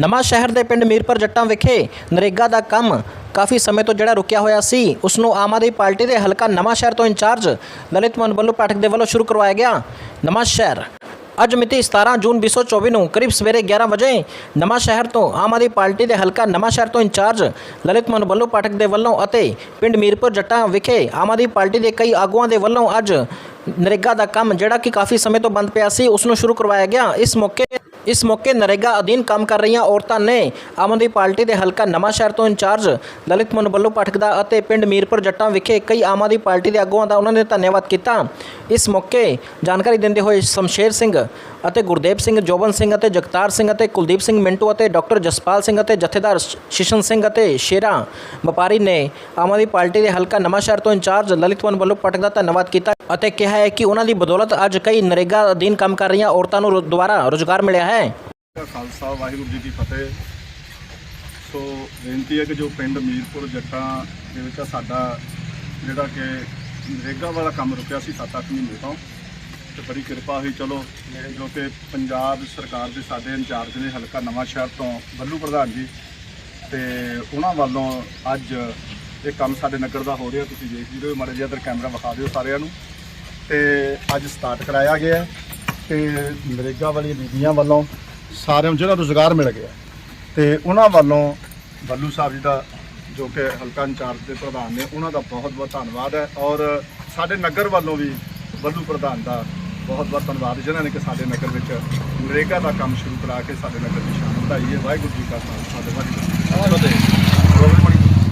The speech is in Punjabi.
ਨਵਾਂ ਸ਼ਹਿਰ ਦੇ ਪਿੰਡ ਮੀਰਪੁਰ ਜੱਟਾਂ ਵਿਖੇ ਨਰੇਗਾ ਦਾ ਕੰਮ ਕਾਫੀ ਸਮੇਂ ਤੋਂ ਜਿਹੜਾ ਰੁਕਿਆ ਹੋਇਆ ਸੀ ਉਸ ਨੂੰ ਆਮ ਆਦਮੀ ਪਾਰਟੀ ਦੇ ਹਲਕਾ ਨਵਾਂ ਸ਼ਹਿਰ ਤੋਂ ਇੰਚਾਰਜ ਲਲਿਤ ਮਨ ਬੱਲੂ ਪਾਠਕ ਦੇ ਵੱਲੋਂ ਸ਼ੁਰੂ ਕਰਵਾਇਆ ਗਿਆ ਨਵਾਂ ਸ਼ਹਿਰ। ਅੱਜ ਮਿਤੀ 17 ਜੂਨ 2024 ਨੂੰ ਕਰੀਬ ਸਵੇਰੇ 11 ਵਜੇ ਨਵਾਂ ਸ਼ਹਿਰ ਤੋਂ ਆਮ ਆਦਮੀ ਪਾਰਟੀ ਦੇ ਹਲਕਾ ਨਵਾਂ ਸ਼ਹਿਰ ਤੋਂ ਇੰਚਾਰਜ ਲਲਿਤ ਮਨ ਬੱਲੂ ਪਾਠਕ ਦੇ ਵੱਲੋਂ ਅਤੇ ਪਿੰਡ ਮੀਰਪੁਰ ਜੱਟਾਂ ਵਿਖੇ ਆਮ ਆਦਮੀ ਪਾਰਟੀ ਦੇ ਕਈ ਆਗੂਆਂ ਦੇ ਵੱਲੋਂ ਅੱਜ ਨਰੇਗਾ ਦਾ ਕੰਮ ਜਿਹੜਾ ਕਿ ਕਾਫੀ ਸਮੇਂ ਤੋਂ ਬੰਦ ਪਿਆ ਸੀ ਉਸ ਨੂੰ ਸ਼ੁਰੂ ਕਰਵਾਇਆ ਗਿਆ। ਇਸ ਮੌਕੇ ਇਸ ਮੌਕੇ ਨਰੇਗਾ ਅਧੀਨ ਕੰਮ ਕਰ ਰਹੀਆਂ ਔਰਤਾਂ ਨੇ ਆਮ ਆਦਮੀ ਪਾਰਟੀ ਦੇ ਹਲਕਾ ਨਵਾਂ ਸ਼ਹਿਰ ਤੋਂ ਇੰਚਾਰਜ ਲਲਿਤ ਮਨ ਬੱਲੂ ਪਾਠਕ ਦਾ ਅਤੇ ਪਿੰਡ ਮੀਰਪੁਰ ਜੱਟਾਂ ਵਿਖੇ ਕਈ ਆਮ ਆਦਮੀ ਪਾਰਟੀ ਦੇ ਆਗੂਆਂ ਦਾ ਉਹਨਾਂ ਨੇ ਧੰਨਵਾਦ ਕੀਤਾ। ਇਸ ਮੌਕੇ ਜਾਣਕਾਰੀ ਦਿੰਦੇ ਹੋਏ ਸ਼ਮਸ਼ੇਰ ਸਿੰਘ ਅਤੇ ਗੁਰਦੇਵ ਸਿੰਘ, ਜੋਬਨ ਸਿੰਘ ਅਤੇ ਜਗਤਾਰ ਸਿੰਘ ਅਤੇ ਕੁਲਦੀਪ ਸਿੰਘ ਮਿੰਟੂ ਅਤੇ ਡਾਕਟਰ ਜਸਪਾਲ ਸਿੰਘ ਅਤੇ ਜਥੇਦਾਰ ਸ਼- ਸ਼ਿਸ਼ਨ ਸਿੰਘ ਅਤੇ ਸ਼ੇਰਾ ਵਪਾਰੀ ਨੇ ਆਮ ਆਦਮੀ ਪਾਰਟੀ ਦੇ ਹਲਕਾ ਨਵਾਂ ਸ਼ਹਿਰ ਤੋਂ ਇੰਚਾਰਜ ਲਲਿਤ ਮਨ ਬੱਲੂ ਪਾਠਕ ਦਾ ਧੰਨਵਾਦ ਕੀਤਾ ਅਤੇ ਕਿਹਾ ਹੈ ਕਿ ਉਹਨਾਂ ਦੀ ਬਦੌਲਤ ਅੱਜ ਕਈ ਨਰੇਗਾ ਅਧੀਨ ਕੰਮ ਕਰ ਰਹੀਆਂ ਔਰਤਾਂ ਨੂੰ ਰੋ- ਦੁਬਾਰਾ ਰੋਜ਼ਗਾਰ ਮਿਲਿਆ ਹੈ ਦਾ ਖਾਲਸਾ ਵਾਹਿਗੁਰੂ ਜੀ ਕੀ ਫਤਿਹ ਸੋ ਬੇਨਤੀ ਹੈ ਕਿ ਜੋ ਪਿੰਡ ਮੀਰਪੁਰ ਜੱਟਾਂ ਦੇ ਵਿੱਚ ਸਾਡਾ ਜਿਹੜਾ ਕਿ ਨਰੇਗਾ ਵਾਲਾ ਕੰਮ ਰੁਕਿਆ ਸੀ 7-8 ਮਹੀਨੇ ਤੋਂ ਤੇ ਬੜੀ ਕਿਰਪਾ ਹੋਈ ਚਲੋ ਜੋ ਕਿ ਪੰਜਾਬ ਸਰਕਾਰ ਦੇ ਸਾਡੇ ਇੰਚਾਰਜ ਨੇ ਹਲਕਾ ਨਵਾਂ ਸ਼ਹਿਰ ਤੋਂ ਬੱਲੂ ਪ੍ਰਧਾਨ ਜੀ ਤੇ ਉਹਨਾਂ ਵੱਲੋਂ ਅੱਜ ਇਹ ਕੰਮ ਸਾਡੇ ਨਗਰ ਦਾ ਹੋ ਰਿਹਾ ਤੁਸੀਂ ਦੇਖ ਜੀ ਰਹੇ ਹੋ ਮਾੜਾ ਜਿਹਾ ਇੱਧਰ ਕੈਮਰਾ ਵਿਖਾ ਦਿਓ ਸਾਰਿਆਂ ਨੂੰ ਤੇ ਅੱਜ ਸਟਾਰਟ ਕਰਾਇਆ ਗਿਆ ਹੈ ਤੇ ਨਰੇਗਾ ਵਾਲੀ ਬੀਬੀਆਂ ਵੱਲੋਂ ਸਾਰਿਆਂ ਨੂੰ ਜਿਹੜਾ ਰੁਜ਼ਗਾਰ ਮਿਲ ਗਿਆ ਤੇ ਉਹਨਾਂ ਵੱਲੋਂ ਬੱਲੂ ਸਾਹਿਬ ਜੀ ਦਾ ਜੋ ਕਿ ਹਲਕਾ ਇੰਚਾਰਜ ਦੇ ਪ੍ਰਧਾਨ ਨੇ, ਉਹਨਾਂ ਦਾ ਬਹੁਤ ਬਹੁਤ ਧੰਨਵਾਦ ਹੈ ਔਰ ਸਾਡੇ ਨਗਰ ਵੱਲੋਂ ਵੀ ਬੱਲੂ ਪ੍ਰਧਾਨ ਦਾ ਬਹੁਤ ਬਹੁਤ ਧੰਨਵਾਦ, ਜਿਨ੍ਹਾਂ ਨੇ ਕਿ ਸਾਡੇ ਨਗਰ ਵਿੱਚ ਨਰੇਗਾ ਦਾ ਕੰਮ ਸ਼ੁਰੂ ਕਰਾ ਕੇ ਸਾਡੇ ਨਗਰ ਦੀ ਸ਼ਾਨ ਵਧਾਈ ਹੈ। ਵਾਹਿਗੁਰੂ ਜੀ ਕਾ ਖਾਲਸਾ ਤੇ ਵਾਹਿਗੁਰੂ ਜੀ ਕੀ ਫਤਿਹ।